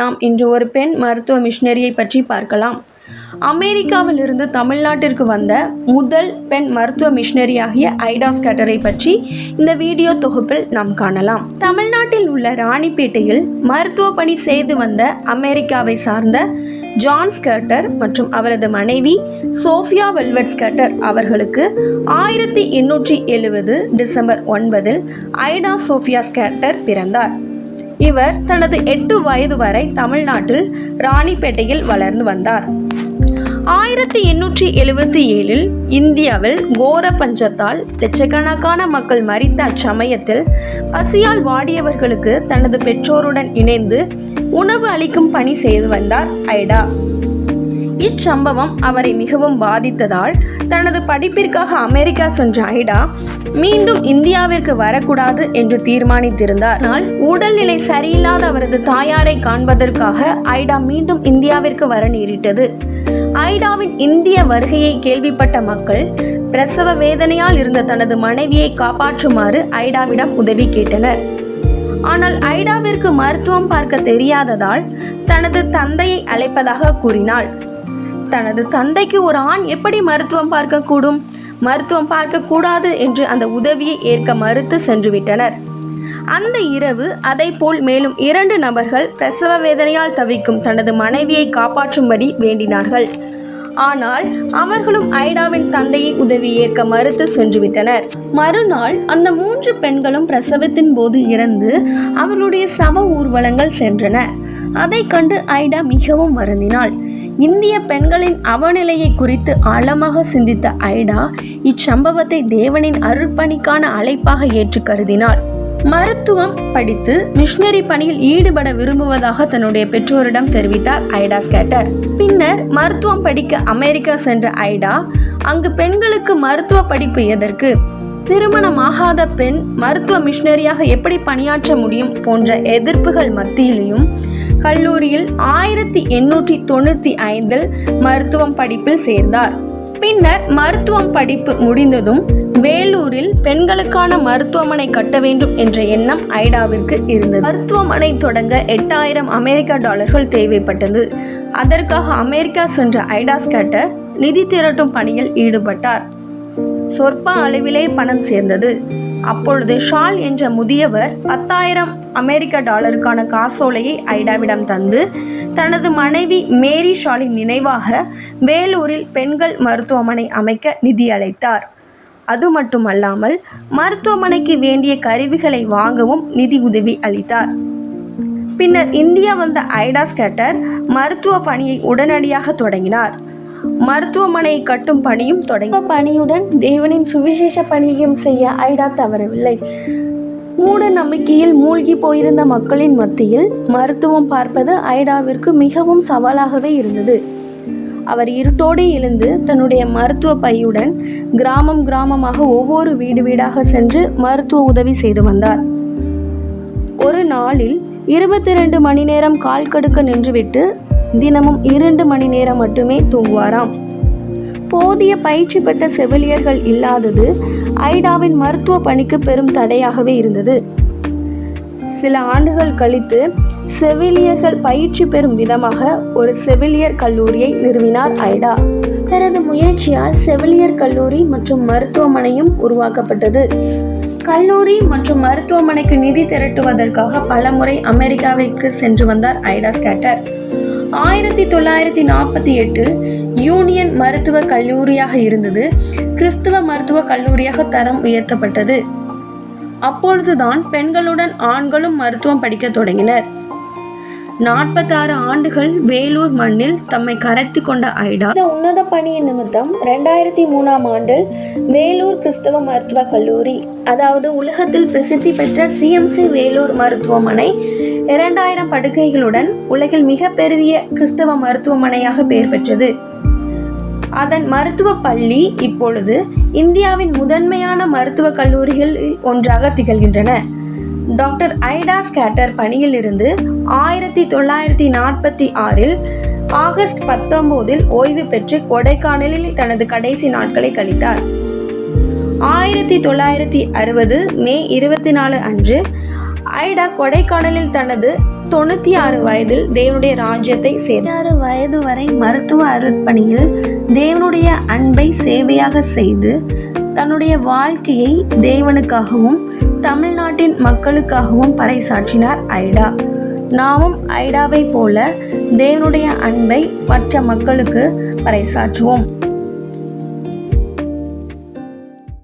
நாம் இன்று ஒரு பெண் மருத்துவ மிஷினரியை பற்றி பார்க்கலாம். அமெரிக்காவில் இருந்து தமிழ்நாட்டிற்கு வந்த முதல் பெண் மருத்துவ மிஷினரியாகிய ஐடா ஸ்கேட்டரை பற்றி இந்த வீடியோ தொகுப்பில் நாம் காணலாம். தமிழ்நாட்டில் உள்ள ராணிப்பேட்டையில் மருத்துவ பணி செய்து வந்த அமெரிக்காவை சார்ந்த ஜான் ஸ்கேட்டர் மற்றும் அவரது மனைவி சோஃபியா வெல்வெட் ஸ்கேட்டர் அவர்களுக்கு ஆயிரத்தி எண்ணூற்றி எழுவது டிசம்பர் ஒன்பதில் ஐடா சோஃபியா ஸ்கேட்டர் பிறந்தார். இவர் தனது எட்டு வயது வரை தமிழ்நாட்டில் ராணிப்பேட்டையில் வளர்ந்து வந்தார். ஆயிரத்தி எண்ணூற்றி எழுபத்தி ஏழில் இந்தியாவில் கோர பஞ்சத்தால் லட்சக்கணக்கான மக்கள் மறித்த அச்சமயத்தில் பசியால் வாடியவர்களுக்கு தனது பெற்றோருடன் இணைந்து உணவு அளிக்கும் பணி செய்து வந்தார் ஐடா. இச்சம்பவம் அவரை மிகவும் பாதித்ததால் தனது படிப்பிற்காக அமெரிக்கா சென்ற ஐடா மீண்டும் இந்தியாவிற்கு வரக்கூடாது என்று தீர்மானித்திருந்தார். ஆனால் உடல்நிலை சரியில்லாத அவரது தாயாரை காண்பதற்காக ஐடா மீண்டும் இந்தியாவிற்கு வர நேரிட்டது. ஐடாவின் இந்திய வருகையை கேள்விப்பட்ட மக்கள் பிரசவ வேதனையால் இருந்த தனது மனைவியை காப்பாற்றுமாறு ஐடாவிடம் உதவி கேட்டனர். ஆனால் ஐடாவிற்கு மருத்துவம் பார்க்க தெரியாததால் தனது தந்தையை அழைப்பதாக கூறினாள். தனது தந்தைக்கு ஒரு ஆண் எப்படி மருத்துவம் பார்க்கக்கூடும்? மருத்துவம் பார்க்கக்கூடாது என்று அந்த உதவியை ஏற்க மறுத்து சென்றுவிட்டனர். அந்த இரவு அதைப்போல் மேலும் இரண்டு நபர்கள் பிரசவ வேதனையால் தவிக்கும் தனது மனைவியை காப்பாற்றும்படி வேண்டினார்கள். ஆனால் அவர்களும் ஐடாவின் தந்தையை உதவி ஏற்க மறுத்து சென்றுவிட்டனர். மறுநாள் அந்த மூன்று பெண்களும் பிரசவத்தின் போது இறந்து அவர்களுடைய சவ ஊர்வலங்கள் சென்றன. அதை கண்டு ஐடா மிகவும் வருந்தினாள். இந்திய பெண்களின் அவநிலையை குறித்து ஆழமாக சிந்தித்த ஐடா இச்சம்பவத்தை தேவனின் அருட்பணிக்கான அழைப்பாக ஏற்று கருதினார் மருத்துவம் படித்து மிஷனரி பணியில் ஈடுபட விரும்புவதாக தன்னுடைய பெற்றோரிடம் தெரிவித்தார் ஐடா ஸ்கேட்டர். பின்னர் மருத்துவம் படிக்க அமெரிக்கா சென்ற ஐடா அங்கு பெண்களுக்கு மருத்துவ படிப்பு எதற்கு? திருமணமாகாத பெண் மருத்துவ மிஷினரியாக எப்படி பணியாற்ற முடியும் போன்ற எதிர்ப்புகள் மத்தியிலையும் கல்லூரியில் ஆயிரத்தி எண்ணூற்றி தொண்ணூற்றி ஐந்தில் மருத்துவம் படிப்பில் சேர்ந்தார். பின்னர் மருத்துவம் படிப்பு முடிந்ததும் வேலூரில் பெண்களுக்கான மருத்துவமனை கட்ட வேண்டும் என்ற எண்ணம் ஐடாவிற்கு இருந்தது. மருத்துவமனை தொடங்க எட்டாயிரம் அமெரிக்க டாலர்கள் தேவைப்பட்டது. அதற்காக அமெரிக்கா சென்ற ஐடா ஸ்கேட்டர் நிதி திரட்டும் பணியில் ஈடுபட்டார். சொற்ப அளவிலே பணம் சேர்ந்தது. அப்பொழுது ஷால் என்ற முதியவர் பத்தாயிரம் அமெரிக்க டாலருக்கான காசோலையை ஐடாவிடம் தந்து தனது மனைவி மேரி ஷாலின் நினைவாக வேலூரில் பெண்கள் மருத்துவமனை அமைக்க நிதி அளித்தார். அது மட்டுமல்லாமல் மருத்துவமனைக்கு வேண்டிய கருவிகளை வாங்கவும் நிதி உதவி அளித்தார். பின்னர் இந்தியா வந்த ஐடா ஸ்கேட்டர் மருத்துவ பணியை உடனடியாக தொடங்கினார். மருத்துவமனையை கட்டும் பணியும் தொடங்கி பணியுடன் தேவனின் சுவிசேஷ பணியையும் செய்ய ஐடா தவறவில்லை. மூட நம்பிக்கையில் மூழ்கி போயிருந்த மக்களின் மத்தியில் மருத்துவம் பார்ப்பது ஐடாவிற்கு மிகவும் சவாலாகவே இருந்தது. அவர் இருட்டோடு எழுந்து தன்னுடைய மருத்துவ பையுடன் கிராமம் கிராமமாக ஒவ்வொரு வீடு வீடாக சென்று மருத்துவ உதவி செய்து வந்தார். ஒரு நாளில் இருபத்தி ரெண்டு மணி நேரம் கால் கடுக்க நின்றுவிட்டு தினமும் இரண்டு மணி நேரம் மட்டுமே தூங்குவாராம். போதிய பயிற்சி பெற்ற செவிலியர்கள் இல்லாதது ஐடாவின் மருத்துவ பணிக்கு பெரும் தடையாகவே இருந்தது. சில ஆண்டுகள் கழித்து செவிலியர்கள் பயிற்சி பெறும் விதமாக ஒரு செவிலியர் கல்லூரியை நிறுவினார் ஐடா. தனது முயற்சியால் செவிலியர் கல்லூரி மற்றும் மருத்துவமனையும் உருவாக்கப்பட்டது. கல்லூரி மற்றும் மருத்துவமனைக்கு நிதி திரட்டுவதற்காக பலமுறை அமெரிக்காவிற்கு சென்று வந்தார் ஐடா ஸ்கேட்டர். ஆயிரத்தி தொள்ளாயிரத்தி நாற்பத்தி எட்டில் யூனியன் மருத்துவ கல்லூரியாக இருந்தது. கிறிஸ்துவ மருத்துவ கல்லூரியாக தரம் உயர்த்தப்பட்டது. அப்பொழுதுதான் பெண்களுடன் ஆண்களும் மருத்துவம் படிக்க தொடங்கினர். நாற்பத்தாறு ஆண்டுகள் வேலூர் மண்ணில் தம்மை கரைத்து கொண்ட ஐடா. இந்த உன்னத பணியின் நிமித்தம் ரெண்டாயிரத்தி மூணாம் ஆண்டில் வேலூர் கிறிஸ்தவ மருத்துவ கல்லூரி அதாவது உலகத்தில் பிரசித்தி பெற்ற சிஎம்சி வேலூர் மருத்துவமனை இரண்டாயிரம் படுக்கைகளுடன் உலகில் மிகப்பெரிய கிறிஸ்தவ மருத்துவமனையாக பெயர் பெற்றது. அதன் மருத்துவ பள்ளி இப்பொழுது இந்தியாவின் முதன்மையான மருத்துவ கல்லூரிகளில் ஒன்றாக திகழ்கின்றன. டாக்டர் ஐடா ஸ்கேட்டர் பணியிலிருந்து ஆயிரத்தி தொள்ளாயிரத்தி நாற்பத்தி ஆறில் ஆகஸ்ட் பத்தொன்பதில் ஓய்வு பெற்று கொடைக்கானலில் தனது கடைசி நாட்களை கழித்தார். ஆயிரத்தி தொள்ளாயிரத்தி அறுபது மே இருபத்தி நாலு அன்று ஐடா கொடைக்கானலில் தனது தொண்ணூற்றி ஆறு வயதில் தேவனுடைய ராஜ்யத்தை சேர்ந்தாறு வயது வரை மருத்துவ அருட்பணியில் தேவனுடைய அன்பை சேவையாக செய்து தன்னுடைய வாழ்க்கையை தேவனுக்காகவும் தமிழ்நாட்டின் மக்களுக்காகவும் பறைசாற்றினார் ஐடா. நாமும் ஐடாவை போல தேவனுடைய அன்பை மற்ற மக்களுக்கு பறைசாற்றுவோம்.